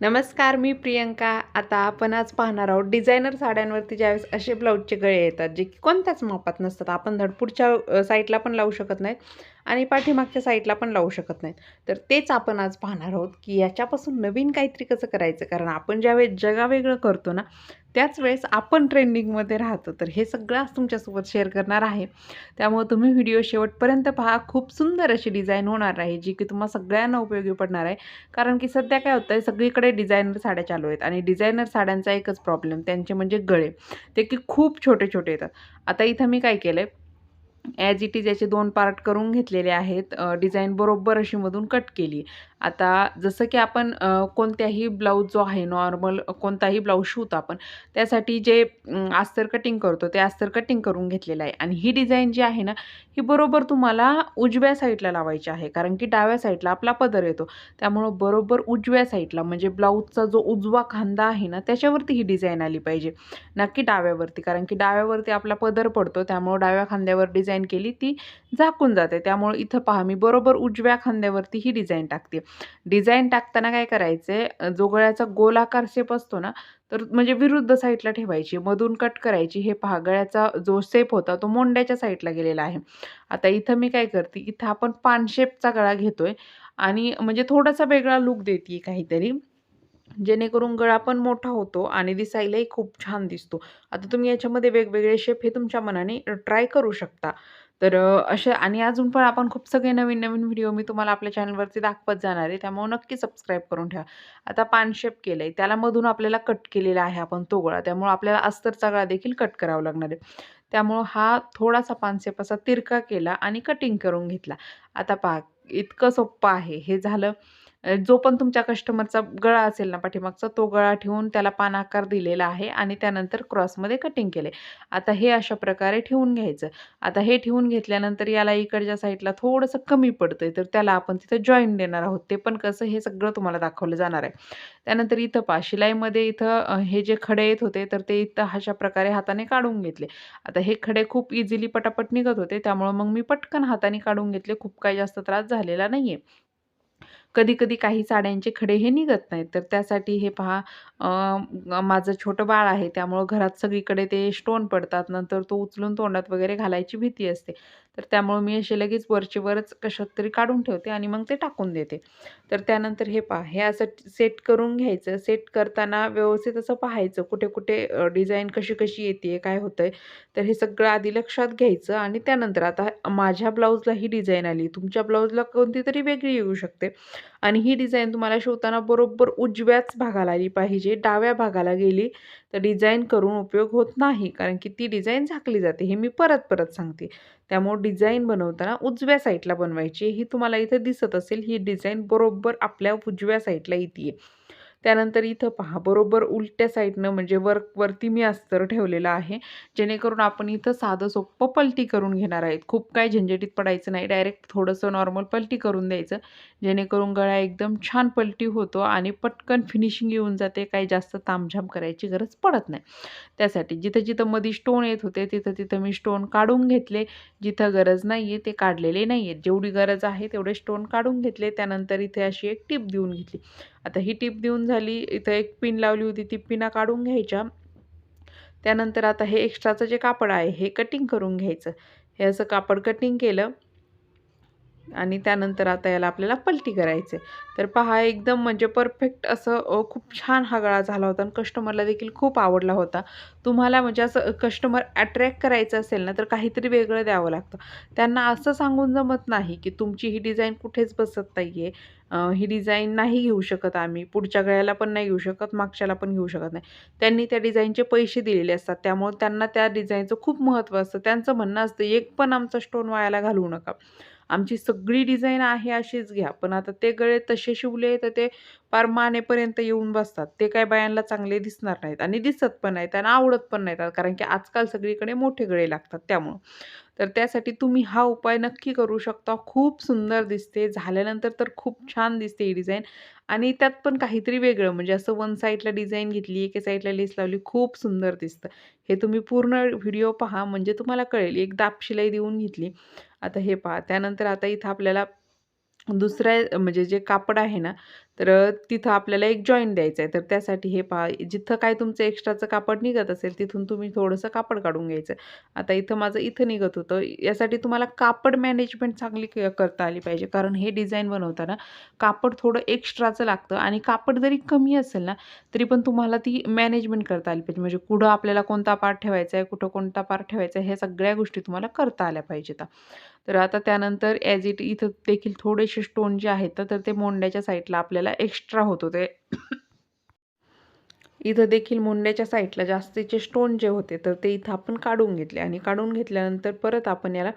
नमस्कार मी प्रियंका. आता आपण आज पाहणार आहोत डिझायनर साड्यांवरती ज्यावेळेस असे ब्लाऊजचे गळे येतात जे की कोणत्याच मापात नसतात. आपण धडपुडच्या साईडला पण लावू शकत नाहीत आणि पाठीमागच्या साईडला पण लावू शकत नाहीत. तर तेच आपण आज पाहणार आहोत की याच्यापासून नवीन काहीतरी कसं करायचं? कारण आपण ज्यावेळेस जगावेगळं करतो ना त्याच वेळेस आपण ट्रेंडिंगमध्ये राहतो. तर हे सगळं आज तुमच्यासोबत शेअर करणार आहे. त्यामुळे तुम्ही व्हिडिओ शेवटपर्यंत पहा. खूप सुंदर अशी डिझाईन होणार आहे जी की तुम्हाला सगळ्यांना उपयोगी पडणार आहे. कारण की सध्या काय होतं आहे सगळीकडे डिझायनर साड्या चालू आहेत आणि डिझायनर साड्यांचा एकच प्रॉब्लेम त्यांचे म्हणजे गळे. ते की खूप छोटे छोटे येतात. आता इथं मी काय केलं आहे ॲज इट इज याचे दोन पार्ट करून घेतलेले आहेत. डिझाईन बरोबर अशी मधून कट केली. आता जसं की आपण कोणत्याही ब्लाऊज जो आहे नॉर्मल कोणताही ब्लाऊज शिवतो आपण त्यासाठी जे अस्तर कटिंग करतो ते अस्तर कटिंग करून घेतलेलं आहे. आणि ही डिझाईन जी आहे ना ही बरोबर तुम्हाला उजव्या साईडला लावायची आहे कारण की डाव्या साईडला आपला पदर येतो. त्यामुळं बरोबर उजव्या साईडला म्हणजे ब्लाऊजचा जो उजवा खांदा आहे ना त्याच्यावरती ही डिझाईन आली पाहिजे. नक्की डाव्यावरती कारण की डाव्यावरती आपला पदर पडतो त्यामुळं डाव्या खांद्यावर डिझाईन केली ती झाकून जाते. त्यामुळं इथं पहा मी बरोबर उजव्या खांद्यावरती ही डिझाईन टाकते. डिझाईन टाकताना काय करायचं आहे जो गळ्याचा गोलाकार शेप असतो ना तर म्हणजे विरुद्ध साईडला ठेवायची मधून कट करायची. हे पहा गळ्याचा जो शेप होता तो मोंड्याच्या साईडला गेलेला आहे. आता इथं मी काय करते इथं आपण पान शेपचा गळा घेतोय आणि म्हणजे थोडासा वेगळा लुक देते काहीतरी. जेणेकरून गळा पण मोठा होतो आणि दिसायलाही खूप छान दिसतो. आता तुम्ही याच्यामध्ये वेगवेगळे शेप हे तुमच्या मनाने ट्राय करू शकता. तर अ, आणि अजून पण आपण खूप सगळे नवीन नवीन व्हिडिओ मी तुम्हाला आपल्या चॅनलवरती दाखवत जाणार आहे. त्यामुळे नक्की सबस्क्राईब करून ठेवा. आता पान शेप केलं आहे त्याला मधून आपल्याला कट केलेला आहे आपण तो गळा त्यामुळे आपल्याला अस्तरचा गळा देखील कट करावा लागणार आहे. त्यामुळं हा थोडासा पान शेप असा तिरका केला आणि कटिंग करून घेतला. आता पहा इतकं सोप्पं आहे. हे झालं जो पण तुमच्या कस्टमरचा गळा असेल ना पाठीमागचा तो गळा ठेवून त्याला पान आकार दिलेला आहे आणि त्यानंतर क्रॉसमध्ये कटिंग केले. आता हे अशा प्रकारे ठेवून घ्यायचं. आता हे ठेवून घेतल्यानंतर याला इकडच्या साईडला थोडंसं कमी पडतंय तर त्याला आपण तिथं जॉईन देणार आहोत. ते पण कसं हे सगळं तुम्हाला दाखवलं जाणार आहे. त्यानंतर इथं पा शिलाईमध्ये इथं हे जे खडे येत होते तर ते इथं अशा प्रकारे हाताने काढून घेतले. आता हे खडे खूप इझिली पटापट निघत होते त्यामुळं मग मी पटकन हाताने काढून घेतले. खूप काही जास्त त्रास झालेला नाही आहे कधी-कधी काही साड्यांचे खडे हे निघत नाहीत. तर त्यासाठी हे पहा माझं छोटं बाळ आहे त्यामुळं घरात सगळीकडे ते स्टोन पडतात. नंतर तो उचलून तोंडात वगैरे घालायची भीती असते. तर त्यामुळं मी असे लगेच वरची वरच कशात तरी काढून ठेवते आणि मग ते टाकून देते. तर त्यानंतर हे पहा हे असं सेट करून घ्यायचं. सेट करताना व्यवस्थित असं पाहायचं कुठे-कुठे डिझाईन कशी-कशी येते काय होतं आहे तर हे सगळं आधी लक्षात घ्यायचं आणि त्यानंतर आता माझ्या ब्लाऊजला ही डिझाईन आली. तुमच्या ब्लाऊजला कोणती तरी वेगळी येऊ शकते. आणि ही डिझाईन तुम्हाला शिवताना बरोबर उजव्याच भागाला आली पाहिजे. डाव्या भागाला गेली तर डिझाईन करून उपयोग होत नाही. कारण की ती डिझाईन झाकली जाते. हे मी परत-परत सांगते. त्यामुळे डिझाईन बनवताना उजव्या साईडला बनवायची. ही तुम्हाला इथे दिसत असेल ही डिझाईन बरोबर आपल्या उजव्या साईडला येते त्यानंतर इथं पहा बरोबर उलट्या साईडनं म्हणजे वर वरती मी अस्तर ठेवलेलं आहे. जेणेकरून आपण इथं साधं सोप्पं पलटी करून घेणार आहेत. खूप काही झंझटीत पडायचं नाही. डायरेक्ट थोडंसं नॉर्मल पलटी करून द्यायचं. जेणेकरून गळा एकदम छान पलटी होतो आणि पटकन फिनिशिंग येऊन जाते. काही जास्त तामझाम करायची गरज पडत नाही. त्यासाठी जिथं-जिथं मधी स्टोन येत होते तिथं-तिथं मी स्टोन काढून घेतले. जिथं गरज नाहीये ते काढलेले नाहीयेत. जेवढी गरज आहे तेवढे स्टोन काढून घेतले. त्यानंतर इथे अशी एक टिप देऊन घेतली. आता ही टिप देऊन झाली. इथं एक पिन लावली होती ती पिना काढून घ्यायच्या. त्यानंतर आता हे एक्स्ट्राचं जे कापड आहे हे कटिंग करून घ्यायचं. हे असं कापड कटिंग केलं आणि त्यानंतर आता याला आपल्याला पलटी करायचं आहे. तर पहा एकदम म्हणजे परफेक्ट असं खूप छान हा गळा झाला होता आणि कस्टमरला देखील खूप आवडला होता. तुम्हाला म्हणजे असं कस्टमर अट्रॅक्ट करायचं असेल ना तर काहीतरी वेगळं द्यावं लागतं. त्यांना असं सांगून जमत नाही की तुमची ही डिझाईन कुठेच बसत नाही आहे ही डिझाईन नाही घेऊ शकत आम्ही. पुढच्या गळ्याला पण नाही घेऊ शकत, मागच्याला पण घेऊ शकत नाही. त्यांनी त्या डिझाईनचे पैसे दिलेले असतात. त्यामुळे त्यांना त्या डिझाईनचं खूप महत्त्व असतं. त्यांचं म्हणणं असतं, "एक पण आमचा स्टोन वायाला घालवू नका. आमची सगळी डिझाईन आहे अशीच घ्या." पण आता ते गळे तसे शिवले तर ते पार मानेपर्यंत येऊन बसतात. ते काय बायांना चांगले दिसणार नाहीत आणि दिसत पण नाहीत आणि आवडत पण नाहीत. कारण की आजकाल सगळीकडे मोठे गळे लागतात त्यामुळं. तर त्यासाठी तुम्ही हा उपाय नक्की करू शकता. खूप सुंदर दिसते. झाल्यानंतर तर खूप छान दिसते ही डिझाईन आणि त्यात पण काहीतरी वेगळं म्हणजे असं वन साईडला डिझाईन घेतली, एका साईडला लेस लावली. खूप सुंदर दिसतं. हे तुम्ही पूर्ण व्हिडिओ पहा म्हणजे तुम्हाला कळेल. एक दाप शिलाई देऊन घेतली. आता हे पहा त्यानंतर आता इथं आपल्याला दुसऱ्या म्हणजे जे कापड आहे ना, तर तिथं आपल्याला एक जॉईंट द्यायचं आहे तर त्यासाठी हे पहा जिथं काय तुमचं एक्स्ट्राचं कापड निघत असेल तिथून तुम्ही थोडंसं कापड काढून घ्यायचं. आता इथं माझं इथं निघत होतं. यासाठी तुम्हाला कापड मॅनेजमेंट चांगली क- करता आली पाहिजे. कारण हे डिझाईन बनवताना कापड थोडं एक्स्ट्राचं लागतं आणि कापड जरी कमी असेल ना तरी पण तुम्हाला ती मॅनेजमेंट करता आली पाहिजे. म्हणजे कुठं आपल्याला कोणता पार्ट ठेवायचा आहे कुठं कोणता पार्ट ठेवायचा आहे ह्या सगळ्या गोष्टी तुम्हाला करता आल्या पाहिजेत. तर आता त्यानंतर ॲज इट इथं देखील थोडेसे स्टोन जे आहेत तर ते मोंड्याच्या साईडला आपल्याला एक्स्ट्रा होत होते. इथं देखील मुंड्याच्या साईडला जास्तीचे स्टोन जे होते तर ते इथं आपण काढून घेतले. आणि काढून घेतल्यानंतर परत आपण याला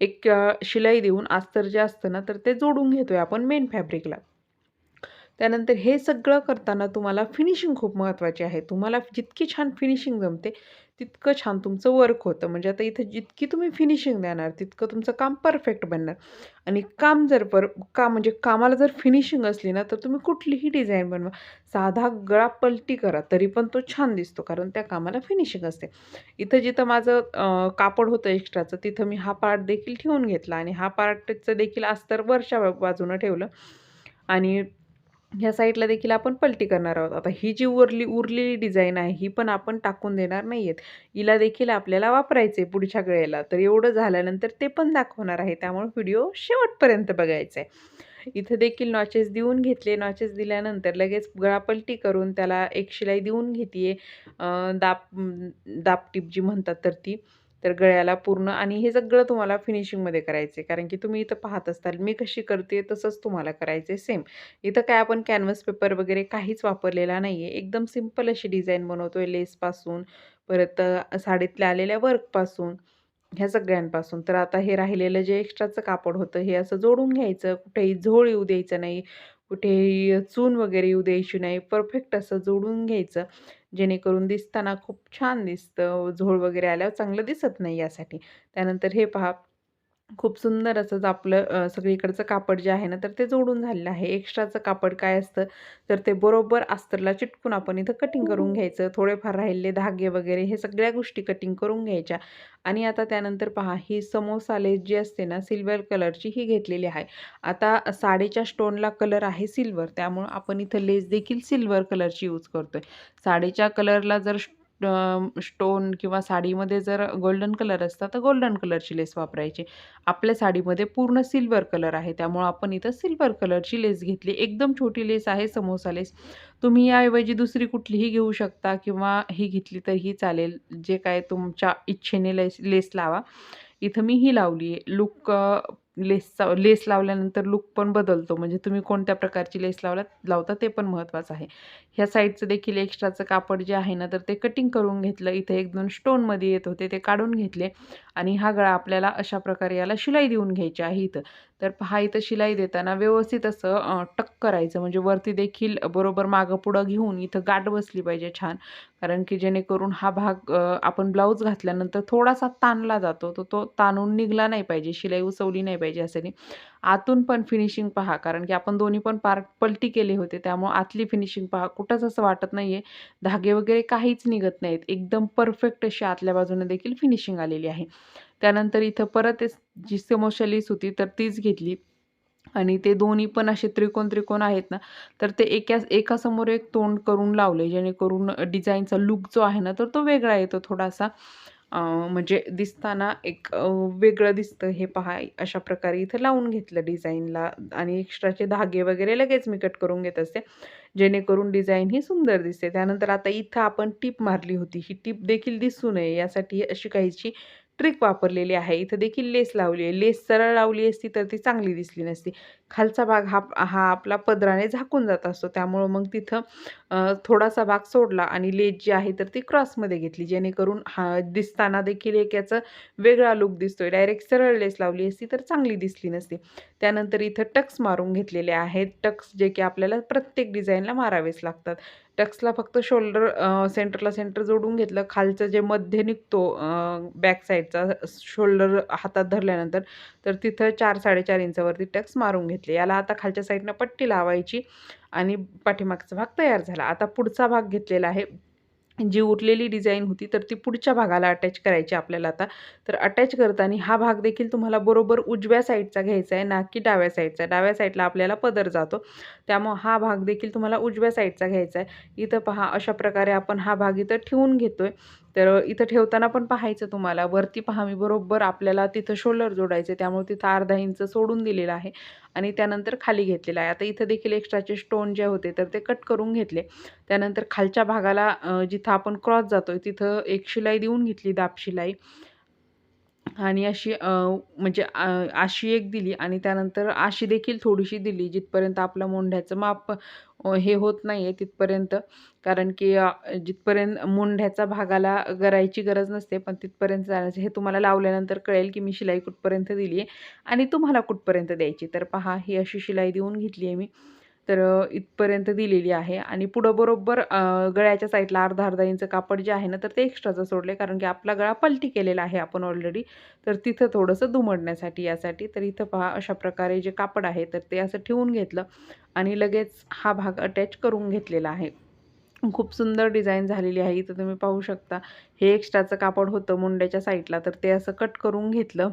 एक शिलाई देऊन अस्तर जे असतं ना तर ते जोडून घेतोय आपण मेन फॅब्रिकला त्यानंतर हे सगळं करताना तुम्हाला फिनिशिंग खूप महत्त्वाची आहे. तुम्हाला जितकी छान फिनिशिंग जमते तितकं छान तुमचं वर्क होतं. म्हणजे आता इथं जितकी तुम्ही फिनिशिंग देणार तितकं तुमचं काम परफेक्ट बनणार. आणि काम जर पर का म्हणजे कामाला जर फिनिशिंग असली ना तर तुम्ही कुठलीही डिझाईन बनवा. साधा गळा पलटी करा तरी पण तो छान दिसतो कारण त्या कामाला फिनिशिंग असते. इथं जिथं माझं कापड होतं एक्स्ट्राचं तिथं मी हा पार्ट देखील ठेवून घेतला. आणि हा पार्टचं देखील अस्तर वरच्या बाजूनं ठेवलं. आणि ह्या साईडला देखील आपण पलटी करणार आहोत. आता ही जी उरली उरलेली डिझाईन आहे ही पण आपण टाकून देणार नाही आहेत हिला देखील आपल्याला वापरायचं आहे पुढच्या वेळेला. तर एवढं झाल्यानंतर ते पण दाखवणार आहे. त्यामुळे व्हिडिओ शेवटपर्यंत बघायचा आहे इथं देखील नॉचेस देऊन घेतले. नॉचेस दिल्यानंतर लगेच गळापलटी करून त्याला एक शिलाई देऊन घेते दाप दापटीप जी म्हणतात तर ती. तर गळ्याला पूर्ण आणि हे सगळं तुम्हाला फिनिशिंगमध्ये करायचं आहे कारण की तुम्ही इथं पाहत असताल मी कशी करते तसंच तुम्हाला करायचं आहे सेम इथं काय आपण कॅनव्हस पेपर वगैरे काहीच वापरलेला नाही आहे एकदम सिंपल अशी डिझाईन बनवतो आहे लेसपासून परत साडीतल्या आलेल्या वर्कपासून ह्या सगळ्यांपासून. तर आता हे राहिलेलं जे एक्स्ट्राचं कापड होतं हे असं जोडून घ्यायचं. कुठेही झोळ येऊ द्यायचं नाही. कुठेही चून वगैरे येऊ द्यायची नाही. परफेक्ट असं जोडून घ्यायचं. जेणेकरून दिसताना खूप छान दिसतं. झोळ वगैरे आल्यावर चांगलं दिसत नाही यासाठी. त्यानंतर हे पहा खूप सुंदर असंच आपलं सगळीकडचं कापड जे आहे ना तर ते जोडून झालेलं आहे. एक्स्ट्राचं कापड काय असतं तर ते बरोबर अस्तरला चिटकून आपण इथं कटिंग करून घ्यायचं. थोडेफार राहिलेले धागे वगैरे हे सगळ्या गोष्टी कटिंग करून घ्यायच्या. आणि आता त्यानंतर पहा ही समोसा लेस जी असते ना सिल्वर कलरची ही घेतलेली आहे. आता साडीच्या स्टोनला कलर आहे सिल्वर त्यामुळं आपण इथं लेस देखील सिल्वर कलरची यूज करतोय. साडीच्या कलरला जर स्टोन किंवा साडीमध्ये जर गोल्डन कलर असता तर गोल्डन कलरची लेस वापरायची. आपल्या साडीमध्ये पूर्ण सिल्वर कलर आहे त्यामुळं आपण इथं सिल्वर कलरची लेस घेतली. एकदम छोटी लेस आहे समोसा लेस. तुम्ही याऐवजी दुसरी कुठलीही घेऊ शकता किंवा ही घेतली तरीही चालेल. जे काय तुमच्या इच्छेने लेस लेस लावा. इथं मी ही लावली आहे लुक लेसचा लेस लावल्यानंतर लुक पण बदलतो. म्हणजे तुम्ही कोणत्या प्रकारची लेस लावला लावता ते पण महत्त्वाचं आहे. ह्या साईडचं देखील एक्स्ट्राचं कापड जे आहे ना तर ते कटिंग करून घेतलं. इथे एक दोन स्टोनमध्ये येत होते ते काढून घेतले. आणि हा गळा आपल्याला अशा प्रकारे याला शिलाई देऊन घ्यायची आहे इथं. तर पहा इथं शिलाई देताना व्यवस्थित असं टक्क टक करायचं. म्हणजे वरती देखील बरोबर मागं पुढं घेऊन इथं गाठ बसली पाहिजे छान. कारण की जेणेकरून हा भाग आपण ब्लाऊज घातल्यानंतर थोडासा ताणला जातो. तर तो ताणून निघला नाही पाहिजे शिलाई उसवली नाही पाहिजे असं नाही. आतून पण फिनिशिंग पहा. कारण की आपण दोन्ही पण पार्ट पलटी केले होते. त्यामुळे आतली फिनिशिंग पहा. कुठंच असं वाटत नाही आहे धागे वगैरे काहीच निघत नाहीत. एकदम परफेक्ट अशी आतल्या बाजूने देखील फिनिशिंग आलेली आहे. त्यानंतर इथं परत जी समोशलीस होती तर तीच घेतली. आणि ते दोन्ही पण असे त्रिकोण त्रिकोण आहेत ना तर ते एका एकासमोर एक तोंड करून लावले जेणेकरून डिझाईनचा लुक जो आहे ना तर तो वेगळा येतो थोडासा. म्हणजे दिसताना एक वेगळं दिसतं हे पहा अशा प्रकारे इथं लावून घेतलं डिझाईनला आणि एक्स्ट्राचे धागे वगैरे लगेच मी कट करून घेत असते. जेणेकरून डिझाईन ही सुंदर दिसते. त्यानंतर आता इथं आपण टिप मारली होती. ही टिप देखील दिसू नये. यासाठी अशी काहीची ट्रिक वापरलेली आहे. इथं देखील लेस लावली आहे. लेस सरळ लावली असती तर ती चांगली दिसली नसती. खालचा भाग हा हा आपला पदराने झाकून जात असतो. त्यामुळं मग तिथं थोडासा भाग सोडला आणि लेस जी आहे तर ती क्रॉसमध्ये घेतली. जेणेकरून हा दिसताना देखील एक याचं वेगळा लुक दिसतोय. डायरेक्ट सरळ लेस लावली असती तर चांगली दिसली नसती. त्यानंतर इथं टक्स मारून घेतलेले आहेत. टक्स जे की आपल्याला प्रत्येक डिझाईनला मारावेच लागतात. टक्सला फक्त शोल्डर सेंटरला सेंटर जोडून घेतलं. खालचं जे मध्य निघतो बॅक साईडचा शोल्डर हातात धरल्यानंतर तर तिथं चार साडेचार इंचावरती टक्स मारून घेतले. याला आता खालच्या साईडनं पट्टी लावायची आणि पाठीमागचा भाग तयार झाला. आता पुढचा भाग घेतलेला आहे. जी उरलेली डिझाईन होती तर ती पुढच्या भागाला अटॅच करायची आपल्याला आता. तर अटॅच करताना हा भाग देखील तुम्हाला बरोबर उजव्या साईडचा घ्यायचा आहे ना की डाव्या साईडचा डाव्या साईडला आपल्याला पदर जातो. त्यामुळं हा भाग देखील तुम्हाला उजव्या साईडचा घ्यायचा आहे. इथं पहा अशा प्रकारे आपण हा भाग इथं ठेवून घेतोय. तर इथं ठेवताना पण पाहायचं तुम्हाला. वरती पहा मी बरोबर आपल्याला तिथं शोल्डर जोडायचे त्यामुळे तिथं अर्धा इंच सोडून दिलेलं आहे आणि त्यानंतर खाली घेतलेलं आहे. आता इथं देखील एक्स्ट्राचे स्टोन जे होते तर ते कट करून घेतले. त्यानंतर खालच्या भागाला जिथं आपण क्रॉस जातोय तिथं एक शिलाई देऊन घेतली दाब शिलाई. आणि अशी म्हणजे आशी अशी एक दिली आणि त्यानंतर अशी देखील थोडीशी दिली जिथपर्यंत आपलं मोंढ्याचं माप हे होत नाही आहे तिथपर्यंत. कारण की जिथपर्यंत मुंढ्याचा भागाला गरायची गरज नसते पण तिथपर्यंत जाण्याचं. हे तुम्हाला लावल्यानंतर कळेल की मी शिलाई कुठपर्यंत दिली आहे आणि तुम्हाला कुठपर्यंत द्यायची. तर पहा ही अशी शिलाई देऊन घेतली आहे मी. तर इथपर्यंत दिलेली आहे. आणि पुढं बरोबर गळ्याच्या साईडला अर्धा अर्धा इंच कापड जे आहे ना तर ते एक्स्ट्राचं सोडले. कारण की आपला गळा पलटी केलेला आहे आपण ऑलरेडी तर तिथं थोडंसं दुमडण्यासाठी यासाठी. तर इथं पहा अशा प्रकारे जे कापड आहे तर ते असं ठेवून घेतलं. आणि लगेच हा भाग अटॅच करून घेतलेला आहे. खूप सुंदर डिझाईन झालेली आहे. इथं तुम्ही पाहू शकता. हे एक्स्ट्राचं कापड होतं मुंड्याच्या साईडला तर ते असं कट करून घेतलं.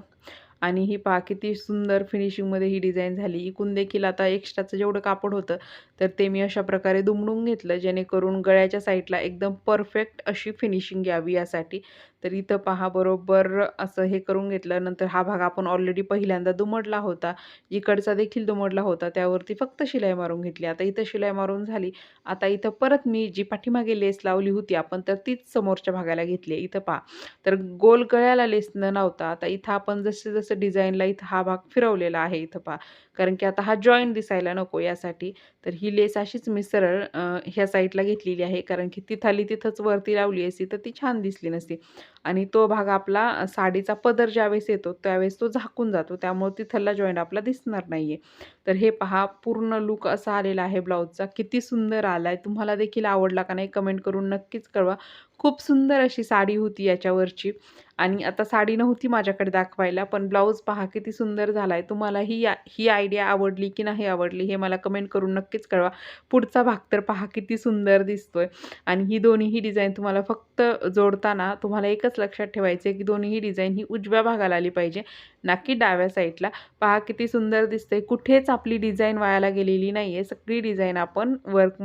आणि ही पहा किती सुंदर फिनिशिंगमध्ये ही डिझाईन झाली. इकून देखील आता एक्स्ट्राचं जेवढं कापड होतं तर ते मी अशा प्रकारे दुमडून घेतलं जेणेकरून गळ्याच्या साईडला एकदम परफेक्ट अशी फिनिशिंग यावी यासाठी. तर इथं पहा बरोबर असं हे करून घेतलं. नंतर हा भाग आपण ऑलरेडी पहिल्यांदा दुमडला होता. इकडचा देखील दुमडला होता. त्यावरती फक्त शिलाई मारून घेतली. आता इथं शिलाई मारून झाली. आता इथं परत मी जी पाठीमागे लेस लावली होती आपण तर तीच समोरच्या भागाला घेतली इथं पहा. तर गोल गळ्याला लेस न लावता आता इथं आपण जसे जसे डिझाईनला इथं हा भाग फिरवलेला आहे इथं पहा. कारण की आता हा जॉईंट दिसायला नको यासाठी. तर ही लेस अशीच मी सरळ ह्या साईडला घेतलेली आहे. कारण की तिथाली तिथंच वरती लावली असती तर ती छान दिसली नसती. आणि तो भाग आपला साडीचा पदर ज्यावेळेस येतो त्यावेळेस तो झाकून जातो. त्यामुळे तिथला जॉईंट आपला दिसणार नाही आहे तर हे पहा पूर्ण लुक असा आलेला आहे ब्लाऊजचा किती सुंदर आला आहे तुम्हाला देखील आवडला का नाही कमेंट करून नक्कीच कळवा. खूप सुंदर अशी साडी होती याच्यावरची. आणि आता साडी नव्हती माझ्याकडे दाखवायला पण ब्लाऊज पहा किती सुंदर झाला आहे तुम्हाला ही ही आयडिया आवडली की नाही आवडली हे मला कमेंट करून नक्कीच कळवा. पुढचा भाग तर पहा किती सुंदर दिसतोय. आणि ही दोन्हीही डिझाईन तुम्हाला फक्त जोडताना तुम्हाला एकच लक्षात ठेवायचं आहे की दोन्हीही डिझाईन ही उजव्या भागाला आली पाहिजे ना की डाव्या साईडला. पहा किती सुंदर दिसतंय. कुठेच आपली डिझाईन वायाला गेलेली नाही आहे सगळी डिझाईन आपण वर्क